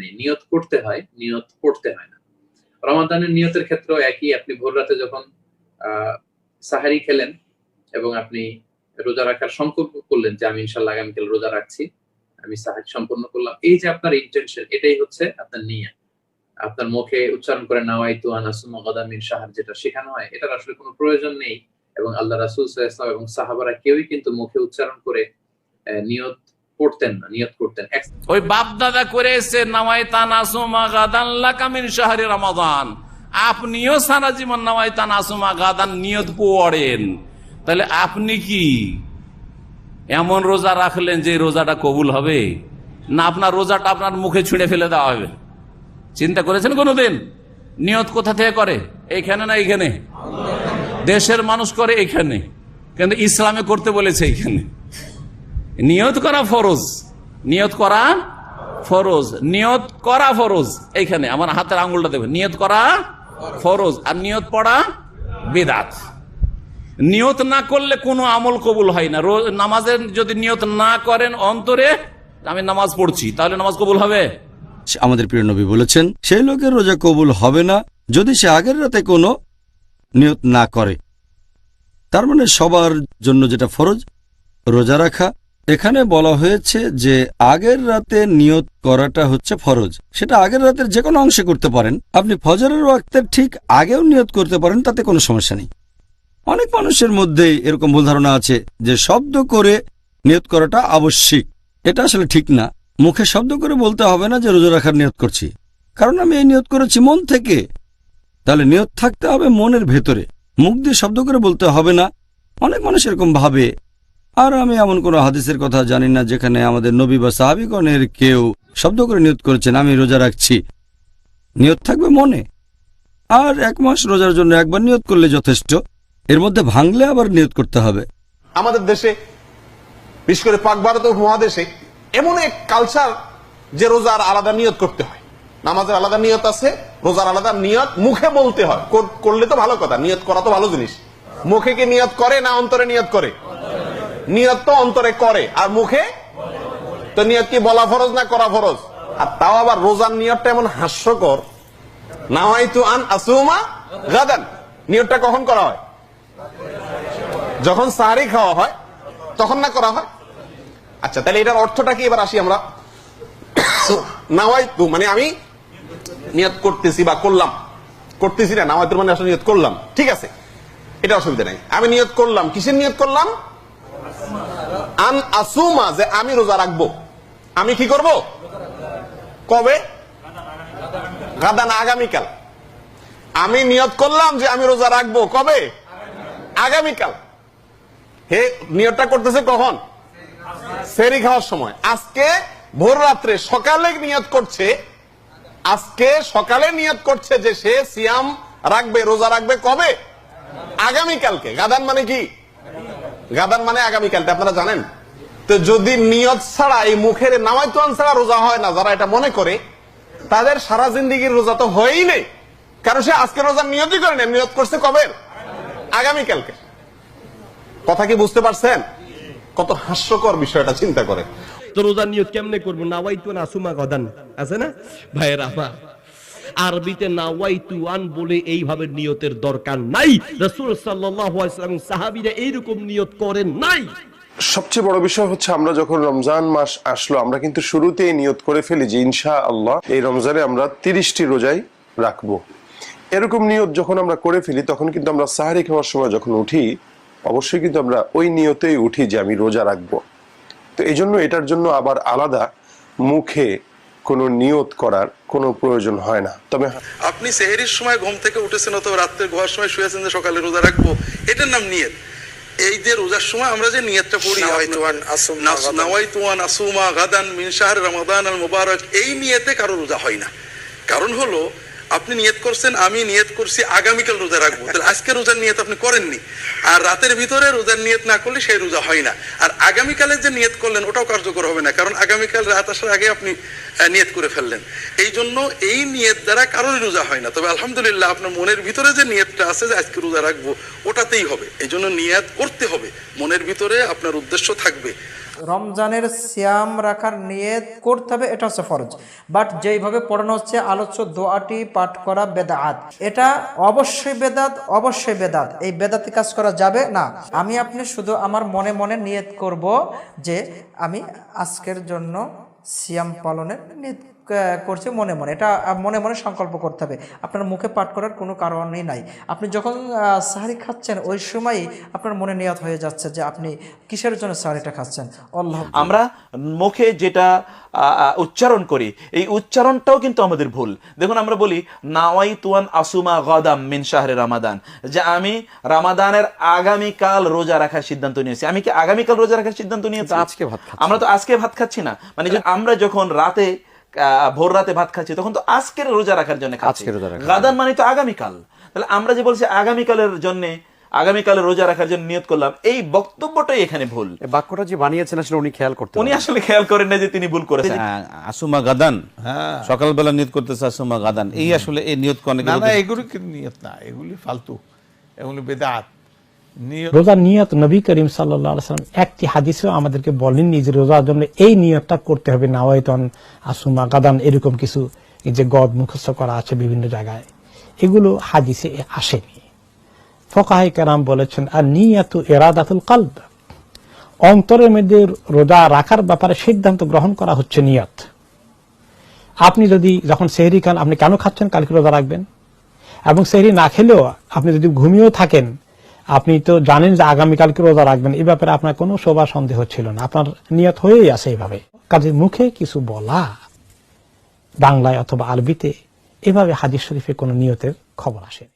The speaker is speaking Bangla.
নেই। নিয়ত করতে হয়, নিয়ত হয় না। রমাদানের নিয়তের ক্ষেত্রেও একই, আপনি ভোর রাতে যখন সাহারি খেলেন এবং আপনি রোজা রাখার সংকল্প করলেন যে আমি ইনশাল্লাহ আগামীকাল রোজা রাখছি, আমি সাহারি সম্পন্ন করলাম, এই যে আপনার ইন্টেনশন এটাই হচ্ছে আপনার নিয়া আপনার মুখে উচ্চারণ করে নাওয়াই তু গদামিন সাহার যেটা শেখানো হয়, এটার আসলে কোনো প্রয়োজন নেই এবং আল্লাহ রাসুল ইসলাম এবং সাহাবারা কেউই কিন্তু মুখে উচ্চারণ করে নিয়ত পড়তেন না, নিয়ত করতেন। ওই বাপ দাদা করে এসে নামাই তানাসুমা গাদান লাকামিন শাহরি রমাদান। আপনিও সারা জীবন নামাই তানাসুমা গাদান নিয়ত পড়েন তাহলে আপনি কি এমন রোজা রাখলেন যে রোজাটা কবুল হবে? না আপনার রোজাটা আপনার মুখে ছুঁড়ে ফেলে দেওয়া হবে? চিন্তা করেছেন কোনোদিন? নিয়ত কোথা থেকে করে? এইখানে না এইখানে? দেশের মানুষ করে এখানে কিন্তু ইসলামে করতে বলেছে এইখানে। নিয়ত করা ফরজ। নিয়ত করা ফরজ। নিয়ত করা ফরজ। এইখানে আমার হাতের আঙ্গুলটা দেবে নিয়ত করা ফরজ। আর নিয়ত পড়া বেদাত। নিয়ত না করলে কোনো আমল কবুল হয় না। রোজ নামাজের যদি নিয়ত না করেন অন্তরে, আমি নামাজ পড়ছি, তাহলে নামাজ কবুল হবে? আমাদের প্রিয় নবী বলেছেন, সেই লোকের রোজা কবুল হবে না যদি সে আগের রাতে কোনো নিয়ত না করে। তার মানে সবার জন্য যেটা ফরজ, রোজা রাখা এখানে বলা হয়েছে যে আগের রাতে নিয়ত করাটা হচ্ছে ফরজ। সেটা আগের রাতের যে কোনো অংশে করতে পারেন। আপনি ফজরের ওয়াক্তের ঠিক আগেও নিয়ত করতে পারেন, তাতে কোনো সমস্যা নেই। অনেক মানুষের মধ্যেই এরকম ভুল ধারণা আছে যে শব্দ করে নিয়ত করাটা আবশ্যিক। এটা আসলে ঠিক না। মুখে শব্দ করে বলতে হবে না যে রোজা রাখার নিয়ত করছি। কারণ আমি এই নিয়ত করেছি মন থেকে। তাহলে নিয়ত থাকতে হবে মনের ভেতরে। মুখ দিয়ে শব্দ করে বলতে হবে না। অনেক মানুষ এরকম ভাবে। আর আমি এমন কোনো হাদিসের কথা জানি না যেখানে আমাদের নবী বা সাহাবিগণের কেউ শব্দ করে নিয়ত করেছেন, আমি রোজা রাখছি। নিয়ত থাকবে মনে। আর এক মাস রোজার জন্য একবার নিয়ত করলে যথেষ্ট। এর মধ্যে ভাঙলে আবার নিয়ত করতে হবে। আমাদের দেশে, বিশেষ করে পাক ভারত মহাদেশে এমন এক কালচার যে রোজার আলাদা নিয়ত করতে হয়। নামাজের আলাদা নিয়ত আছে, রোজার আলাদা নিয়ত মুখে বলতে হয়। কর- করলে তো ভালো কথা, নিয়ত করা তো ভালো জিনিস। মুখে কি নিয়ত করে না অন্তরে নিয়ত করে? নিয়ত তো অন্তরে করে, আর মুখে? তো নিয়ত কি বলা ফরজ না করা ফরজ? আর তাও আবার রোজার নিয়তটা এমন হাস্যকর। নাওয়াইতু আন আসুমা গাদান। নিয়তটা কখন করা হয়? যখন সাহারি খাওয়া হয়, তখন না করা হয়? আচ্ছা তাহলে এটার অর্থটা কি? এবার আসি আমরা। নাওয়াইতু মানে আমি নিয়ত করতেছি বা করলাম। করতেছি না, নাওয়াইতুর মানে আসলে নিয়ত করলাম। ঠিক আছে? এটা অসুবিধা নাই। আমি নিয়ত করলাম। কিসের নিয়ত করলাম? আন আসুমা, যে আমি রোজা রাখব। আমি কি করব? কবে? গাদা না আগামীকাল। আমি নিয়ত করলাম যে আমি রোজা রাখব। কবে? আগামীকাল। হে, নিয়তটা করতেছে কখন? সেরি খাওয়ার সময়। আজকে ভোর রাত্রে সকালে নিয়ত করছে, আজকে সকালে নিয়ত করছে যে সে সিয়াম রাখবে, রোজা রাখবে কবে? আগামীকালকে। গাদান মানে কি? গাদান মানে আগামীকালকে আপনারা জানেন? তো যদি নিয়ত ছাড়া এই মুখের নামাইতুয়ান ছাড়া রোজা হয় না, যারা এটা মনে করে, তাদের সারা জিন্দিগির রোজা তো হয়ই নেই। কারণ সে আজকে রোজার নিয়তই করে নেই নিয়ত করছে কবে? আগামীকালকে। কথা কি বুঝতে পারছেন? কত হাস্যকর বিষয়টা চিন্তা করে। তো রোজার নিয়ত কেমনে করব? নাওয়াইতু না আসুমা গদান। আছে না? ভাইয়ের, আমার আরবিতে নাওয়াইতু আন বলে এইভাবে নিয়তের দরকার নাই। রসুল সাল্লাম সাহাবিরা এইরকম নিয়ত করেন নাই। সবচেয়ে বড় বিষয় হচ্ছে আমরা যখন রমজান মাস আসলো, আমরা কিন্তু শুরুতেই নিয়ত করে ফেলি যে ইনশা আল্লাহ এই রমজানে আমরা তিরিশটি রোজাই রাখব। এরকম নিয়ত যখন আমরা করে ফেলি, তখন কিন্তু আমরা সাহারি খাওয়ার সময় যখন উঠি, অবশ্যই কিন্তু আমরা ওই নিয়তেই উঠি যে আমি রোজা রাখব। তো এই জন্য এটার জন্য আবার আলাদা মুখে কোনো নিয়ত করার কোনো প্রয়োজন হয় না। তবে আপনি সেহেরির সময় ঘুম থেকে উঠেছেন অথবা রাত্রে ঘোয়ার সময় শুয়েছেন যে সকালে রোজা রাখব এটার নাম নিয়ত। এই যে রোজার সময় আমরা যে নিয়তটা পড়ি নাওয়াইতুয়ান আসুমা গাদান মিন শাহর রমাদান আল মুবারক এই নিয়তে কারও রোজা হয় না। কারণ হলো আপনি নিয়ত করছেন, আমি নিয়ত করছি, আগামীকাল রোজা রাখব। তাহলে আজকে রোজার নিয়ত আপনি করেননি। আর রাতের ভিতরে রোজার নিয়ত না করলে সেই রোজা হয় না। আর আগামীকালের যে নিয়ত করলেন, ওটাও কার্যকর হবে না। কারণ আগামীকাল রাত আসার আগে আপনি নিয়ত করে ফেললেন। এই জন্য এই নিয়ত দ্বারা কারোরই রোজা হয় না। তবে আলহামদুলিল্লাহ আপনার মনের ভিতরে যে নিয়তটা আছে যে আজকে রোজা রাখব, ওটাতেই হবে। এই জন্য নিয়াত করতে হবে। মনের ভিতরে আপনার উদ্দেশ্য থাকবে। রমজানের সিয়াম রাখার নিয়ত করতে হবে, এটা হচ্ছে ফরজ। বাট যেইভাবে পড়ানো হচ্ছে, আলোচ্য দোয়াটি পাঠ করা বেদাত। এটা অবশ্যই বেদাত অবশ্যই বেদাত। এই বেদাতি কাজ করা যাবে? না। আমি আপনি শুধু আমার মনে মনে নিয়ত করব যে আমি আজকের জন্য সিয়াম পালনের নিয়ত করছে মনে মনে। এটা মনে মনে সংকল্প করতে হবে। আপনার মুখে পাঠ করার কোনো কারণই নাই। আপনি যখন সাহারি খাচ্ছেন ওই সময়ই আপনার মনে নিয়ত হয়ে যাচ্ছে যে আপনি কিসের জন্য সাহারিটা খাচ্ছেন? আল্লাহ। আমরা মুখে যেটা উচ্চারণ করি এই উচ্চারণটাও কিন্তু আমাদের ভুল। দেখুন আমরা বলি নাওয়াই তুয়ান আসুমা গদাম মিন শাহরে রামাদান। যে আমি রামাদানের আগামীকাল রোজা রাখার সিদ্ধান্ত নিয়েছি। আমি কি আগামীকাল রোজা রাখার সিদ্ধান্ত নিয়েছি? আজকে ভাত আমরা তো আজকে ভাত খাচ্ছি না। মানে আমরা যখন রাতে ভোর রাতে ভাত খাচ্ছি তখন তো আজকের রোজা রাখার জন্য খাচ্ছি। গাদান মানে তো আগামীকাল। তাহলে আমরা যে বলছি আগামীকালের জন্য আগামীকালে রোজা রাখার জন্য নিয়ত করলাম এই বক্তব্যটাই এখানে ভুল। বাক্যটা যে বানিয়েছেন আসলে উনি খেয়াল করতে উনি আসলে খেয়াল করেন না যে তিনি ভুল করেছেন। হ্যাঁ, আসুমা গাদান সকালবেলা নিয়ত করতেছে আসুমা গাদান। এই আসলে এই নিয়তকে অনেকে না না এগুলি কি নিয়ত না এগুলি ফালতু এগুলি বেদাত। নিয়ত রোজার নিয়ত নবী করিম সাল্লাম একটি হাদিসেও আমাদেরকে বলেননি যে রোজার জন্য এই নিয়তটা করতে হবে নাওয়াইতন আসুমা গাদান এরকম কিছু যে গদ মুখস্থ করা আছে বিভিন্ন জায়গায়। এগুলো হাদিসে আসেনি। ফকাহাই কারাম বলেছেন, আর নিয়াতু এরাদাতুল কালব। অন্তরের মধ্যে রোজা রাখার ব্যাপারে সিদ্ধান্ত গ্রহণ করা হচ্ছে নিয়ত। আপনি যদি যখন সেহরি খান, আপনি কেন খাচ্ছেন? কালকে রোজা রাখবেন। এবং সেহরি না খেলেও আপনি যদি ঘুমিয়েও থাকেন আপনি তো জানেন যে আগামীকালকে রোজা রাখবেন এই ব্যাপারে আপনার কোনো শোভা সন্দেহ ছিল না। আপনার নিয়ত হয়েই আছে এইভাবে কাজে মুখে কিছু বলা, বাংলায় অথবা আরবিতে, এভাবে হাজির শরীফে কোনো নিয়তের খবর আসেনি।